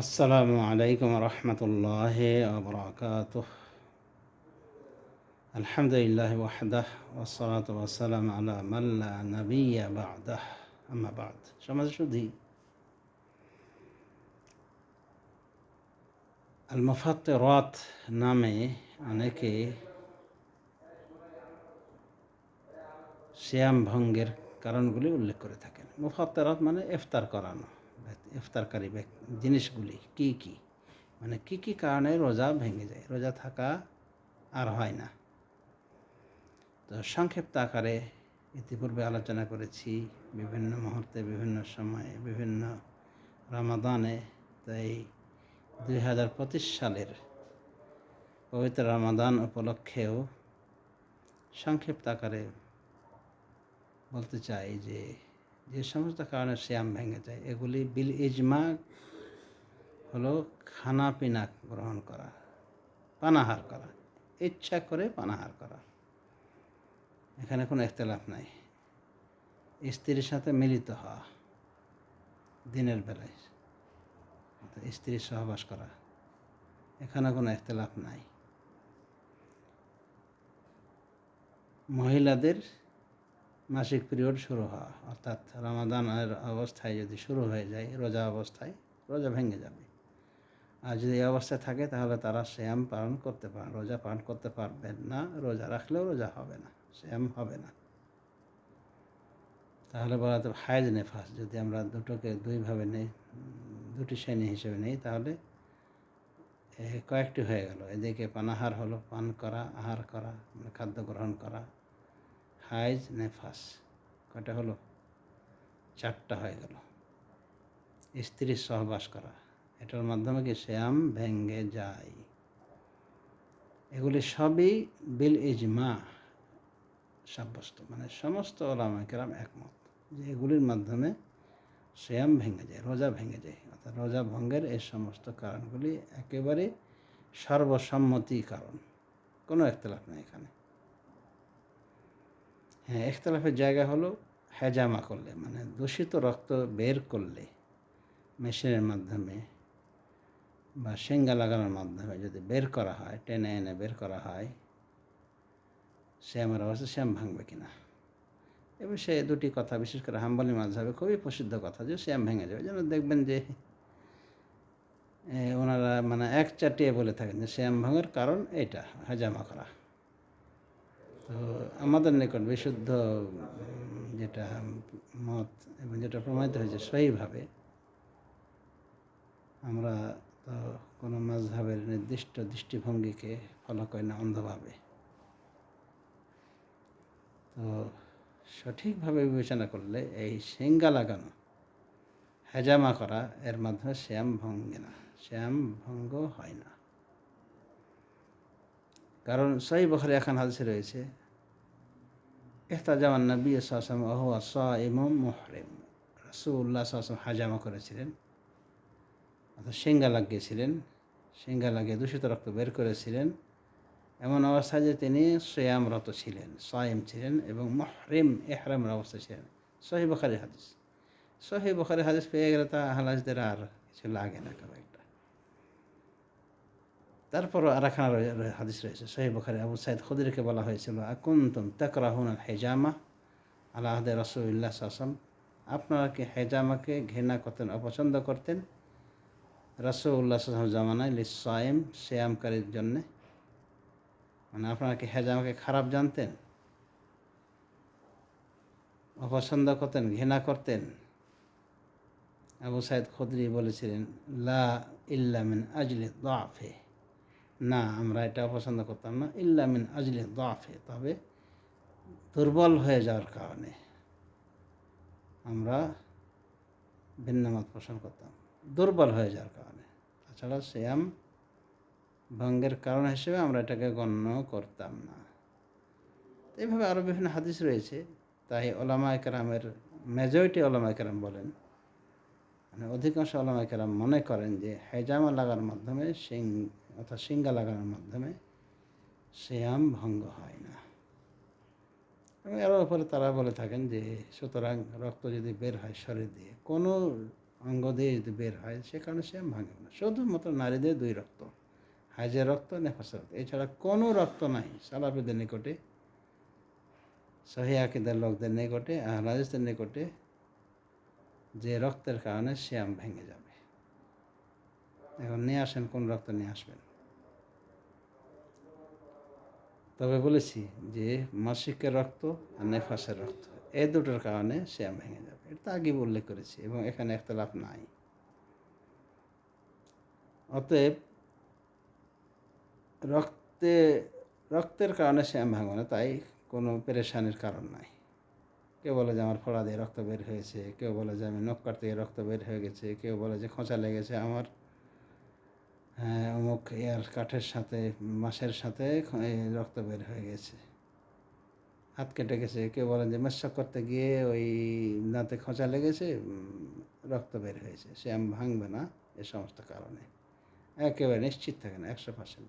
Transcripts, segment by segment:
আসসালামু আলাইকুম রহমতুল্লাহ আবরাকাত আলহামদুলিল্লাহ ওয়াহদাহ ওসলাত ওয়াসালাম আলা মাল্লা নবিয়া বাদাহ। আমাবাদ সমাজ শুধু আল মফাতে রত নামে অনেকে শ্যাম ভঙ্গের কারণগুলি উল্লেখ করে থাকেন। মুফাত্তারাত মানে ইফতার করানো। ইফতারকারী জিনিসগুলি কি কি? মানে কি কি কারণে রোজা ভেঙে যায়? রোজা থাকা আর হয় না। তো সংক্ষিপ্ত আকারে ইতিপূর্বে আলোচনা করেছি বিভিন্ন মুহূর্তে, বিভিন্ন সময়ে, বিভিন্ন রামাদানে। তো এই দুই হাজার পঁচিশ সালের পবিত্র রামাদান উপলক্ষেও সংক্ষিপ্ত আকারে বলতে চাই যে যে সমস্ত কারণে শ্যাম ভেঙে যায়, এগুলি বিল ইজমা হলো খানা পিনা গ্রহণ করা, পানাহার করা, ইচ্ছা করে পানাহার করা। এখানে কোনো একতলাফ নাই। স্ত্রীর সাথে মিলিত হওয়া, দিনের বেলায় স্ত্রীর সহবাস করা, এখানে কোনো একতলাফ নাই। মহিলাদের মাসিক পিরিয়ড শুরু হওয়া, অর্থাৎ রামাদানের অবস্থায় যদি শুরু হয়ে যায়, রোজা অবস্থায় রোজা ভেঙে যাবে। আর যদি এই অবস্থায় থাকে, তাহলে তারা শ্যাম পালন করতে পারেন রোজা পালন করতে পারবেন না, রোজা রাখলেও রোজা হবে না, শ্যাম হবে না। তাহলে বলা তো হায়জ নেফাস, যদি আমরা দুটোকে দুইভাবে নেই, দুটি শ্রেণি হিসেবে নেই, তাহলে কয়েকটি হয়ে গেল। এদিকে পানাহার হলো, পান করা, আহার করা মানে খাদ্য গ্রহণ করা হাইজ নেফাস। কটা হলো? চারটা হয়ে গেল। স্ত্রীর সহবাস করা। এটার মাধ্যমে কি শ্যাম ভেঙ্গে যায়? এগুলি সবই বিল ইজমা সাব্যস্ত। মানে সমস্ত ওলামাকেরাম একমত যে এগুলির মাধ্যমে শ্যাম ভেঙে যায়, রোজা ভেঙে যায়। অর্থাৎ রোজা ভঙ্গের এই সমস্ত কারণগুলি একেবারে সর্বসম্মতি কারণ। কোনো একতলাফ নেই এখানে। হ্যাঁ একতলাফের জায়গা হলো হেজামা করলে মানে দূষিত রক্ত বের করলে মেশিনের মাধ্যমে বা সেঙ্গা লাগানোর মাধ্যমে যদি বের করা হয়, টেনে এনে বের করা হয়, শ্যামের অবস্থা শ্যাম ভাঙবে কিনা? এবং সে দুটি কথা, বিশেষ করে হাম্বালি মাঝাবে খুবই প্রসিদ্ধ কথা যে শ্যাম ভেঙে যাবে। যেন দেখবেন যে ওনারা মানে এক চাটিয়ে বলে থাকেন যে শ্যাম ভাঙার কারণ এটা, হাজামা করা। তো আমাদের নিকট বিশুদ্ধ, যেটা মত এবং যেটা প্রমাণিত হয়েছে সেইভাবে আমরা তো কোনো মাঝহাবের নির্দিষ্ট দৃষ্টিভঙ্গিকে ফলো করি না অন্ধভাবে। তো সঠিকভাবে বিবেচনা করলে এই সিঙ্গা লাগানো, হেজামা করা এর মাধ্যমে শ্যাম ভঙ্গে না শ্যাম ভঙ্গ হয় না। কারণ সহি বখরে এখন হাদিসে রয়েছে এহতাজামান নবী সাসম আহুয়া সাইম মোহরেম। রসুল্লাহ সাসম হাজামা করেছিলেন, অর্থাৎ সিঙ্গা লাগিয়েছিলেন সিঙ্গা লাগিয়ে দূষিত রক্ত বের করেছিলেন। এমন অবস্থায় যে তিনি সোয়ামরত ছিলেন সয়েম ছিলেন এবং মহরেম, এহরামের অবস্থা ছিলেন। সহি বখারি হাদিস। সহি বখারি হাদিস পেয়ে গেলে তা হালাজদের আর কিছু লাগে না একটা তারপরও আর একখানা হাদিস রয়েছে। সহি বখারি, আবু সাইদ খুদিরকে বলা হয়েছিল, আকুন্তম তাকরাহুন হেজামা আল্লাহদে রসুল্লাহ আসম আপনারা কি হেজামাকে ঘৃণা করতেন, অপছন্দ করতেন? রসুল্লাহ জামানায় লিসায়েম শ্যামকারীর জন্যে। মানে আপনারা কি হেজামাকে খারাপ জানতেন? অপছন্দ করতেন, ঘৃণা করতেন? আবু সাইদ খদরি বলেছিলেন, লা ইল্লামিন আজলে দাফে না, আমরা এটা অপছন্দ করতাম না। ইল্লামিন আজলে দাফে, তবে দুর্বল হয়ে যাওয়ার কারণে আমরা ভিন্নমত পোষণ করতাম। দুর্বল হয়ে যাওয়ার কারণে। তাছাড়া শ্যাম ভঙ্গের কারণ হিসেবে আমরা এটাকে গণ্য করতাম না। এইভাবে আরও বিভিন্ন হাদিস রয়েছে। তাই ওলামা একরামের মেজরিটি ওলামা একরাম বলেন মানে অধিকাংশ ওলামা একরাম মনে করেন যে হেজামা লাগার মাধ্যমে সিং অর্থাৎ সিঙ্গা লাগানোর মাধ্যমে শ্যাম ভঙ্গ হয় না। এবং এর উপরে তারা বলে থাকেন যে, সুতরাং রক্ত যদি বের হয় শরীর দিয়ে, কোনো অঙ্গ দিয়ে যদি বের হয়, সে কারণে শ্যাম ভাঙে না। শুধুমাত্র নারীদের দুই রক্ত হাইজের রক্ত নেফাসের রক্ত। এছাড়া কোনো রক্ত নাই সালাফিদের নিকটে সহিয়াকিদের লোকদের নিকটে, আহলাদিসদের নিকটে যে রক্তের কারণে শ্যাম ভেঙে যাবে। এখন নিয়ে আসেন, কোন রক্ত নিয়ে আসবেন? তবে বলেছি যে মাসিকের রক্ত আর নেফাসের রক্ত এই দুটোর কারণে শ্যাম ভেঙে যাবে। এটা আগে উল্লেখ করেছি এবং এখানে একতলাপ নাই। অতএব রক্তে, রক্তের কারণে শ্যাম ভাঙবে না, তাই কোনো পেরেশানির কারণ নাই। কেউ বলে যে আমার ফোড়া দিয়ে রক্ত বের হয়েছে, কেউ বলে যে আমি নখ কাটতে রক্ত বের হয়ে গেছে, কেউ বলে যে খোঁচা লেগেছে আমার। অমুক এয়ার কাঠের সাথে মাসের সাথে রক্ত বের হয়ে গেছে। হাত কেটে গেছে। কেউ বলেন যে মেশক করতে গিয়ে ওই দাঁতে খোঁচা লেগেছে রক্ত বের হয়েছে। সে আমি ভাঙবে না এ সমস্ত কারণে। একেবারে নিশ্চিত থাকে না, একশো পার্সেন্ট।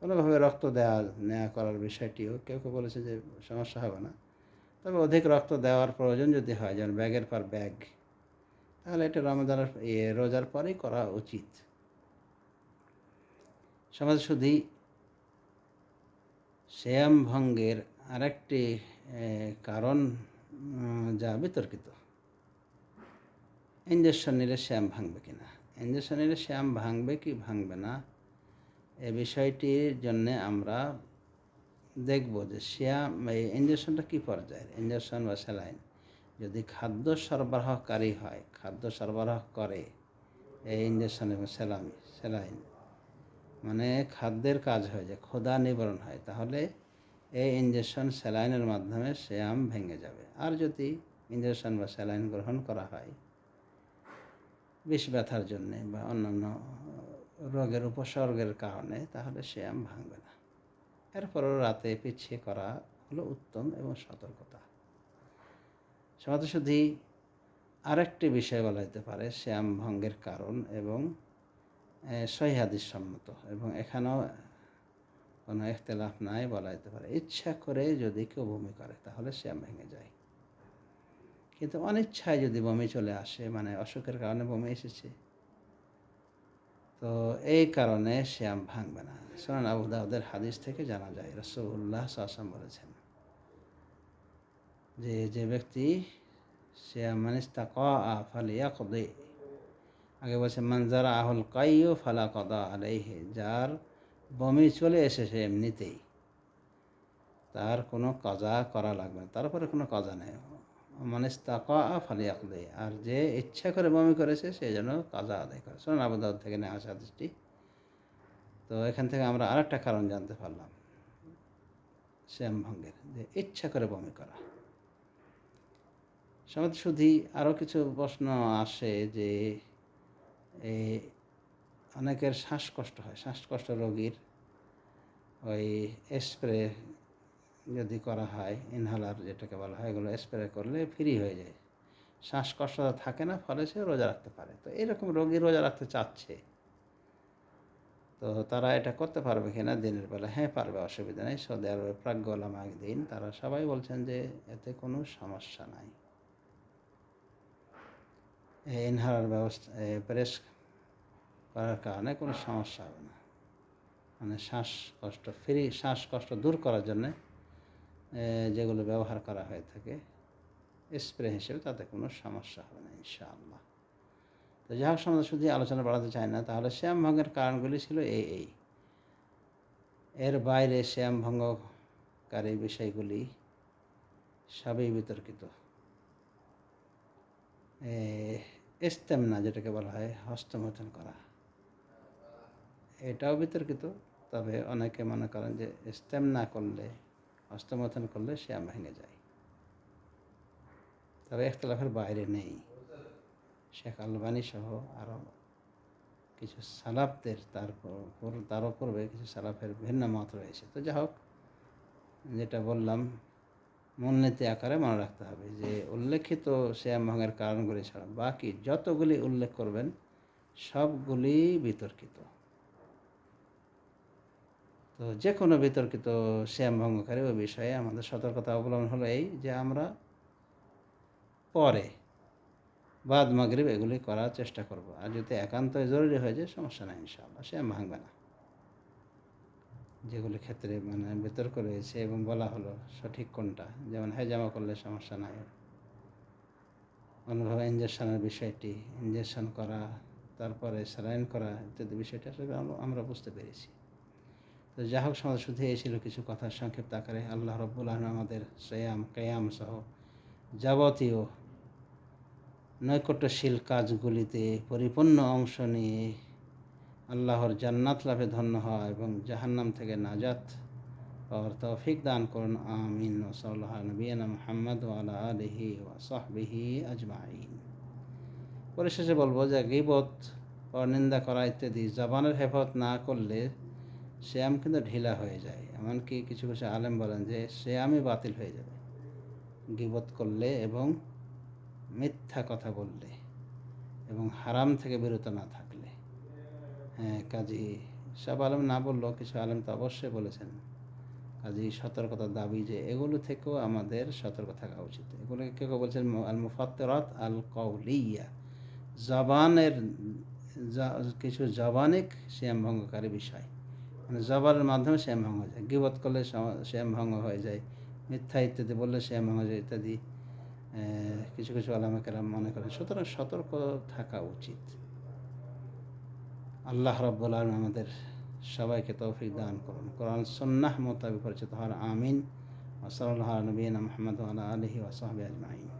কোনোভাবে রক্ত দেওয়া নেওয়া করার বিষয়টিও কেউ কেউ বলেছে যে, সমস্যা হবে না। তবে অধিক রক্ত দেওয়ার প্রয়োজন যদি হয়, যেমন ব্যাগের পর ব্যাগ, তাহলে এটা রমজানের রোজার পরেই করা উচিত। সমাজ শুধু শ্যাম ভঙ্গের আরেকটি কারণ যা বিতর্কিত। ইঞ্জেকশন নিলে শ্যাম ভাঙবে কি না ইঞ্জেকশন নিলে শ্যাম ভাঙবে কি ভাঙবে না? এ বিষয়টির জন্যে আমরা দেখব যে শ্যাম, এই ইঞ্জেকশনটা কী পর্যায়ের? ইঞ্জেকশন বা স্যালাইন। যদি খাদ্য সরবরাহকারী হয়, খাদ্য সরবরাহ করে, এই ইঞ্জেকশন এবং স্যালামি, স্যালাইন মানে খাদ্যের কাজ হয় যে ক্ষুধা নিবারণ হয়, তাহলে এই ইঞ্জেকশন স্যালাইনের মাধ্যমে শ্যাম ভেঙে যাবে। আর যদি ইঞ্জেকশন বা স্যালাইন গ্রহণ করা হয়, বিষ ব্যথার জন্যে বা অন্যান্য রোগের উপসর্গের কারণে, তাহলে শ্যাম ভাঙবে না। এরপরও রাতে পিছিয়ে করা হলো উত্তম এবং সতর্কতা। সমাজ শুধু আরেকটি বিষয় বলা যেতে পারে শ্যাম ভঙ্গের কারণ এবং সহিহাদিস সম্মত। এবং এখানেও কোনো ইখতলাফ নাই বলা যেতে পারে। ইচ্ছা করে যদি কেউ বমি করে, তাহলে শ্যাম ভেঙে যায়। কিন্তু অনিচ্ছায় যদি বমি চলে আসে মানে অসুখের কারণে বমি এসেছে, তো এই কারণে শ্যাম ভাঙবে না। সোনান আবু দাউদের হাদিস থেকে জানা যায় রসুল্লাহ সাসম বলেছেন যে যে ব্যক্তি শ্যাম মানিস্তা ক আ ফালিয়া কদে আগে বলছে মঞ্জারা আহুল কাইও ফালা কদা আলাইহে যার বমি চলে এসেছে এমনিতেই, তার কোনো কাজা করা লাগবে না। তারপরে কোনো কাজা নেই। মানে তাকা ফালিয়াক দেয় আর যে ইচ্ছা করে বমি করেছে, সে যেন কাজা আদায় করে। শোনেন আবুদাউদ থেকে নেওয়া আসা দৃষ্টি তো এখান থেকে আমরা আরেকটা কারণ জানতে পারলাম। শ্যাম ভঙ্গের, যে ইচ্ছা করে বমি করা। সমাজ শুধু আরও কিছু প্রশ্ন আসে যে এই অনেকের শ্বাসকষ্ট হয়, শ্বাসকষ্ট রোগীর ওই স্প্রে যদি করা হয় ইনহালার যেটাকে বলা হয়, এগুলো স্প্রে করলে ফ্রি হয়ে যায়। শ্বাসকষ্ট থাকে না, ফলে সে রোজা রাখতে পারে। তো এরকম রোগী রোজা রাখতে চাচ্ছে। তো তারা এটা করতে পারবে কিনা দিনের বেলা? হ্যাঁ পারবে, অসুবিধা নেই। সৌদি আরবের প্রাজ্ঞলাম একদিন, তারা সবাই বলছেন যে এতে কোনো সমস্যা নাই। ইনহালার ব্যবস্থা প্রেস করার কারণে কোনো সমস্যা হবে না। মানে শ্বাসকষ্ট, ফ্রি শ্বাসকষ্ট দূর করার জন্যে যেগুলো ব্যবহার করা হয়ে থাকে, স্প্রে হিসেবে তাতে কোনো সমস্যা হবে না, ইনশাআল্লাহ। তো যাই হোক সমাজ শুধু আলোচনা বাড়াতে চায় না, তাহলে শ্যাম ভঙ্গের কারণগুলি ছিল এই এই। এর বাইরে শ্যাম ভঙ্গকারী বিষয়গুলি সবই বিতর্কিত। ইস্তেমনা যেটাকে বলা হয়, হস্তমথন করা। এটাও বিতর্কিত, তবে অনেকে মনে করেন যে ইস্তেম না করলে, হস্তমথন করলে শ্যাম ভেঙে যায়। তবে একতলাফের বাইরে নেই। শেখ আলবানি সহ আরও কিছু সালাফদের তারপর তার পূর্বে কিছু সালাফের ভিন্ন মত রয়েছে। তো যা হোক যেটা বললাম মূলনীতি আকারে মনে রাখতে হবে যে উল্লেখিত শ্যাম ভঙ্গের কারণগুলি ছাড়া বাকি যতগুলি উল্লেখ করবেন, সবগুলি বিতর্কিত। তো যে কোনো বিতর্কিত শ্যাম ভঙ্গকারী ওই বিষয়ে আমাদের সতর্কতা অবলম্বন হলো এই যে আমরা পরে বাদ মাগরিব এগুলি করার চেষ্টা করব। আর যদি একান্তই জরুরি হয়ে যায়, সমস্যা নাই ইনশাআল্লাহ, শ্যাম ভাঙবে না। যেগুলি ক্ষেত্রে মানে বিতর্ক রয়েছে এবং বলা হলো সঠিক কোনটা? যেমন হেজামা করলে সমস্যা নাই। অন্যভাবে ইঞ্জেকশনের বিষয়টি ইঞ্জেকশন করা, তারপরে স্যালাইন করা ইত্যাদি বিষয়টা আসলে আমরা- বুঝতে পেরেছি। তো যা হোক, সমাজ শুধু এই ছিল কিছু কথা সংক্ষিপ্ত আকারে। আল্লাহ রব্বুল আলম আমাদের সয়াম, কেয়াম সহ যাবতীয় নৈকট্যশীল কাজগুলিতে পরিপূর্ণ অংশ নিয়ে আল্লাহর জান্নাত লাভে ধন্য হওয়া এবং জাহান্নাম থেকে নাজাত পাওয়ার তৌফিক দান করুন। আমিন। ওসল্লাহ নবীনা মোহাম্মদ আলহি ওয়াসাহবিহি আজমাইন। পরিশেষে বলব যে গিবত নিন্দা করা ইত্যাদি জবানের হেফাজত না করলে শ্যাম কিন্তু ঢিলা হয়ে যায়। এমনকি কিছু কিছু আলেম বলেন যে শ্যামই বাতিল হয়ে যাবে। গিবত করলে এবং মিথ্যা কথা বললে এবং হারাম থেকে বিরত না হ্যাঁ কাজী সব আলেম না বললেও কিছু আলেম তো অবশ্যই বলেছেন। কাজী সতর্কতার দাবি যে এগুলো থেকেও আমাদের সতর্ক থাকা উচিত। এগুলোকে কেউ কেউ বলছেন আল মুফাত্তরাত আল কৌলিয়া জবানের কিছু জবানিক শ্যাম ভঙ্গকারী বিষয়। মানে জবানের মাধ্যমে শ্যাম ভঙ্গ হয়ে যায়। গিবত করলে শ্যাম ভঙ্গ হয়ে যায়। মিথ্যা ইত্যাদি বললে শ্যাম ভঙ্গ হয়ে যায় ইত্যাদি। কিছু কিছু আলামাকেরা মনে করেন। সুতরাং সতর্ক থাকা উচিত। আল্লাহ রব্বুল আলম আমাদের সবাইকে তৌফিক দান করুন। কোরআন সন্ন্যাহ মোতাবিক পরিচিত হওয়ার আমিন। ওসলাল্লাহ নবীন মহম্মদ আলহি ওসহাবি আজমাইন।